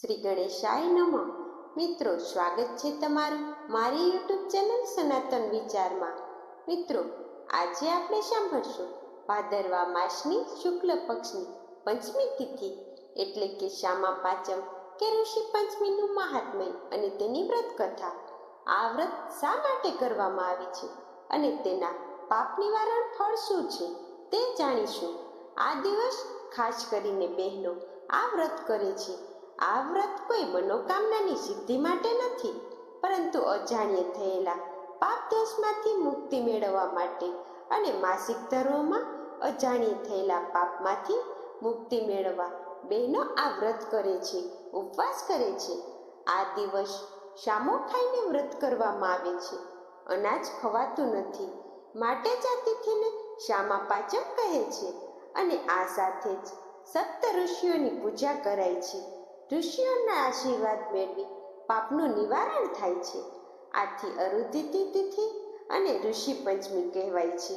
શ્રી ગણેશાય નમઃ. મિત્રો, સ્વાગત છે તમારું મારી યુટ્યુબ ચેનલ સનાતન વિચારમાં. મિત્રો, આજે આપણે સાંભળશું ભાદરવા માસની શુક્લ પક્ષની પંચમી તિથિ, એટલે કે શ્યામા પાંચમ કે ઋષિ પંચમીનું મહાત્મય અને તેની વ્રત કથા આ વ્રત શા માટે કરવામાં આવે છે અને તેના પાપ નિવારણ ફળ શું છે તે જાણીશું. આ દિવસ ખાસ કરીને બહેનો આ વ્રત કરે છે આ વ્રત કોઈ મનોકામનાની સિદ્ધિ માટે નથી, પરંતુ અજાણ્ય થયેલા પાપ દોષમાંથી મુક્તિ મેળવવા માટે અને માસિક ધર્મમાં અજાણ્ય થયેલા પાપમાંથી મુક્તિ મેળવવા બહેનો આ વ્રત કરે છે, ઉપવાસ કરે છે. આ દિવસ શામો ખાઈને વ્રત કરવામાં આવે છે. અનાજ ખવાતું નથી, માટે જ આ તિથિને શામા પાચક કહે છે અને આ સાથે જ સપ્ત ઋષિઓની પૂજા કરાય છે. ઋષિઓના આશીર્વાદ મેળવી પાપનું નિવારણ થાય છે. આથી અરુધિતિ તિથિ અને ઋષિ પંચમી કહેવાય છે.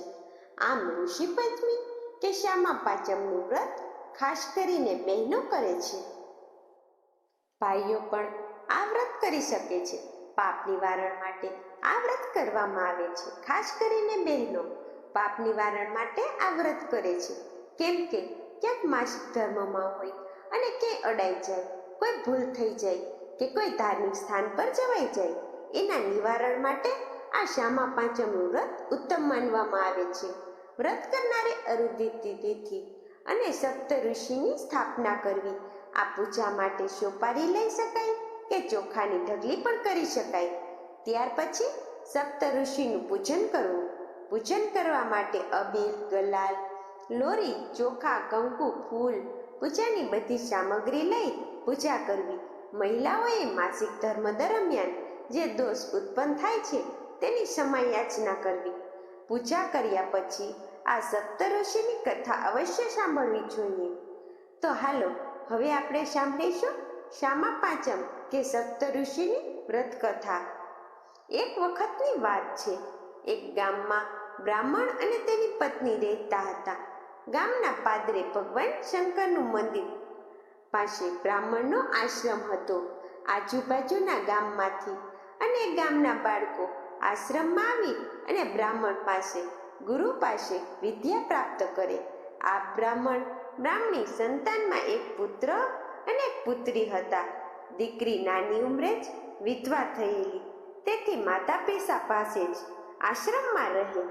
આમ ઋષિ પંચમી કે શ્યામા પાંચમનું વ્રત ખાસ કરીને બહેનો કરે છે. ભાઈઓ પણ આ વ્રત કરી શકે છે. પાપ નિવારણ માટે આ વ્રત કરવામાં આવે છે. ખાસ કરીને બહેનો પાપ નિવારણ માટે આ વ્રત કરે છે. કેમ કે ક્યાંક માસિક ધર્મમાં હોય અને કે અડાઈ જાય કોઈ ભૂલ થઈ જાય કે કોઈ ધાર્મિક સ્થાન પર જવાઈ જાય, એના નિવારણ માટે આ શ્યામા પાંચમનું વ્રત ઉત્તમ માનવામાં આવે છે. વ્રત કરનારે અરુદિતિ તિથિ અને સપ્ત ઋષિની સ્થાપના કરવી. આ પૂજા માટે સોપારી લઈ શકાય કે ચોખાની ઢગલી પણ કરી શકાય. ત્યાર પછી સપ્ત ઋષિનું પૂજન કરવું. પૂજન કરવા માટે અબીલ ગલાલ, લોરી, ચોખા, કંકુ, ફૂલ પૂજાની બધી સામગ્રી લઈ પૂજા કરવી. મહિલાઓએ માસિક ધર્મ દરમિયાન જે દોષ ઉત્પન્ન થાય છે, તેની સમાયાચના કરવી. પૂજા કર્યા પછી આ સપ્ત ઋષિની કથા અવશ્ય સાંભળવી જોઈએ. તો હાલો, હવે આપણે સાંભળીશું શ્યામા પાંચમ કે સપ્ત ઋષિની વ્રત કથા એક વખતની વાત છે. એક ગામમાં બ્રાહ્મણ અને તેની પત્ની રહેતા હતા. ગામના પાદરે ભગવાન શંકરનું મંદિર પાસે બ્રાહ્મણનો આશ્રમ હતો. આજુબાજુના ગામમાંથી અને ગામના બાળકો આશ્રમમાં આવી અને બ્રાહ્મણ પાસે, ગુરુ પાસે વિદ્યા પ્રાપ્ત કરે. આ બ્રાહ્મણ બ્રાહ્મણી સંતાનમાં એક પુત્ર અને પુત્રી હતા. દીકરી નાની ઉંમરે જ વિધવા થયેલી. તેથી માતા પિતા પાસે જ આશ્રમમાં રહે.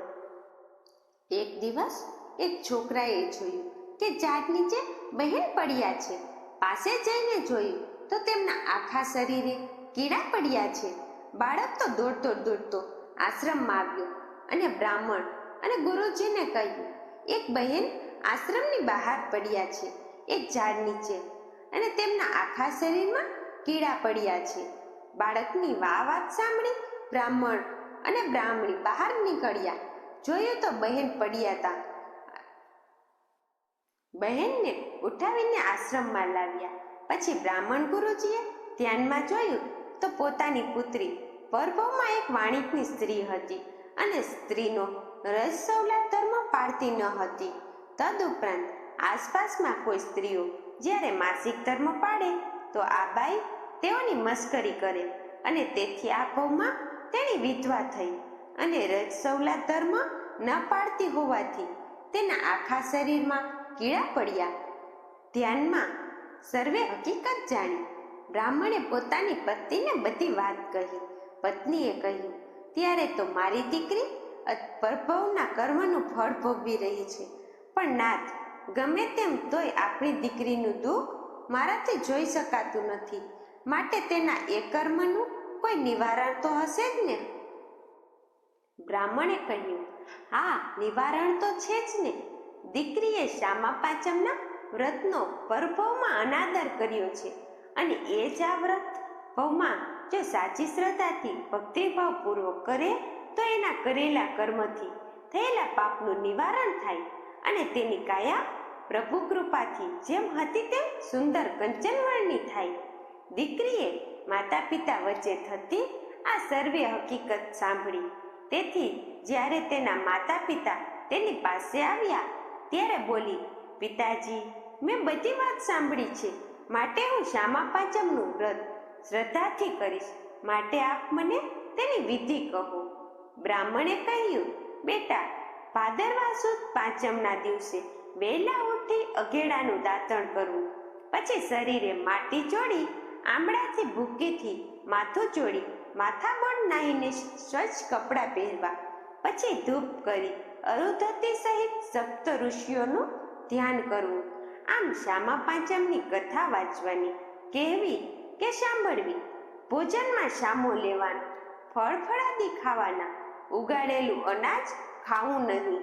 એક દિવસ એક છોકરાએ જોયું કે ઝાડ નીચે બહેન પડ્યા છે. પાસે જઈને જોયું તો તેમના આખા શરીરે કીડા પડ્યા છે. બાળક તો દોડતો દોડતો આશ્રમમાં આવ્યો અને બ્રાહ્મણ અને ગુરુજીને કહ્યું, એક બહેન આશ્રમની બહાર પડ્યા છે, એક ઝાડ નીચે અને તેમના આખા શરીરમાં કીડા પડ્યા છે. બાળકની વા વાત સાંભળી બ્રાહ્મણ અને બ્રાહ્મણી બહાર નીકળ્યા. જોયું તો બહેન પડ્યા હતા. બહેનને ઉઠાવીને આશ્રમમાં લાવ્યા. પછી બ્રાહ્મણ ગુરુજીએ ધ્યાનમાં જોયું તો પોતાની પુત્રી પરભવમાં એક વાણિકની સ્ત્રી હતી અને સ્ત્રીનો રસસવલા ધર્મ પાળતી ન હતી. તદુપરાંત આસપાસમાં કોઈ સ્ત્રીઓ જ્યારે માસિક ધર્મ પાડે તો આ બાઈ તેઓની મસ્કરી કરે અને તેથી આ ભવમાં તેણી વિધવા થઈ અને રજ સવલાત ધર્મ ન પાડતી હોવાથી તેના આખા શરીરમાં કીડા પડ્યા. ધ્યાનમાં સર્વે હકીકત જાણી. બ્રાહ્મણે પોતાની પત્નીને બધી વાત કહી. પત્નીએ કહ્યું, ત્યારે તો મારી દીકરી પરભવના કર્મનું ફળ ભોગવી રહી છે. પણ નાથ, ગમે તેમ તોય આપણી દીકરીનું દુઃખ મારાથી જોઈ શકાતું નથી. માટે તેના એ કર્મનું કોઈ નિવારણ તો હશે જ ને? બ્રાહ્મણે કહ્યું, હા, નિવારણ તો છે જ ને. દીકરીએ શ્યામા પાંચમના વ્રતનો પરભવમાં અનાદર કર્યો છે. અને એ જ આ વ્રત ભવમાં જો સાચી શ્રદ્ધાથી ભક્તિભાવપૂર્વક કરે, તો એના કરેલા કર્મથી થયેલા પાપનું નિવારણ થાય અને તેની કાયા પ્રભુ કૃપાથી જેમ હતી તેમ સુંદર કંચનવર્ણી થાય. દીકરીએ માતા પિતા વચ્ચે થતી આ સર્વે હકીકત સાંભળી. તેથી જ્યારે તેના માતા પિતા તેની પાસે આવ્યા ત્યારે બોલી, પિતાજી, મેં બધી વાત સાંભળી છે. માટે હું શ્યામા પાંચમનું વ્રત શ્રદ્ધાથી કરીશ. માટે આપ મને તેની વિધિ કહો. બ્રાહ્મણે કહ્યું, બેટા ભાદરવા સુદ પાંચમના દિવસે વહેલા ઉઠી અઘેડાનું દાંતણ કરવું પછી શરીરે માટી ચોડી આંબળાથી ભૂકીથી માથું ચોડી માથામણ નાહીને સ્વચ્છ કપડાં પહેરવા. પછી ધૂપ કરી અરુંધતી સહિત સપ્ત ઋષિઓનું ધ્યાન કરવું. આમ શ્યામા પાંચમની કથા વાંચવાની. કહેવી કે સાંભળવી? ભોજનમાં શામો લેવાનો. ફળ ફળાદી ખાવાના. ઉગાડેલું અનાજ ખાવું નહીં.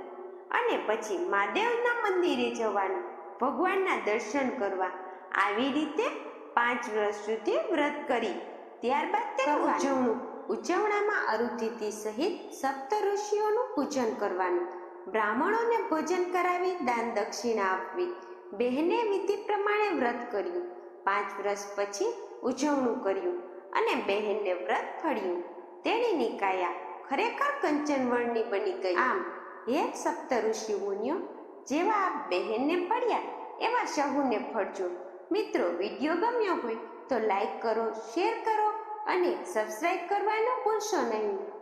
અને પછી મહાદેવના મંદિરે જવાનું. ભગવાનના દર્શન કરવા. આવી રીતે પાંચ વર્ષ સુધી વ્રત કરી. ત્યારબાદ તે ઉજવણું ઉજવણામાં અરુતિથિ સહિત સપ્ત ઋષિઓનું પૂજન કરવાનું. બ્રાહ્મણોને ભોજન કરાવી દાન દક્ષિણા આપવી. બહેને વિધિ પ્રમાણે વ્રત કર્યું. પાંચ વર્ષ પછી ઉજવણું કર્યું અને બહેનને વ્રત ફળ્યું. તેણીની કાયા ખરેખર કંચનવર્ણની બની ગઈ. આમ, હે સપ્ત ઋષિ મુનિઓ જેવા આપ બહેનને ફળ્યા એવા સહુને ફળજો. મિત્રો, વીડિયો ગમ્યો હોય તો લાઈક કરો, શેર કરો અને સબસ્ક્રાઈબ કરવાનું ભૂલશો નહીં.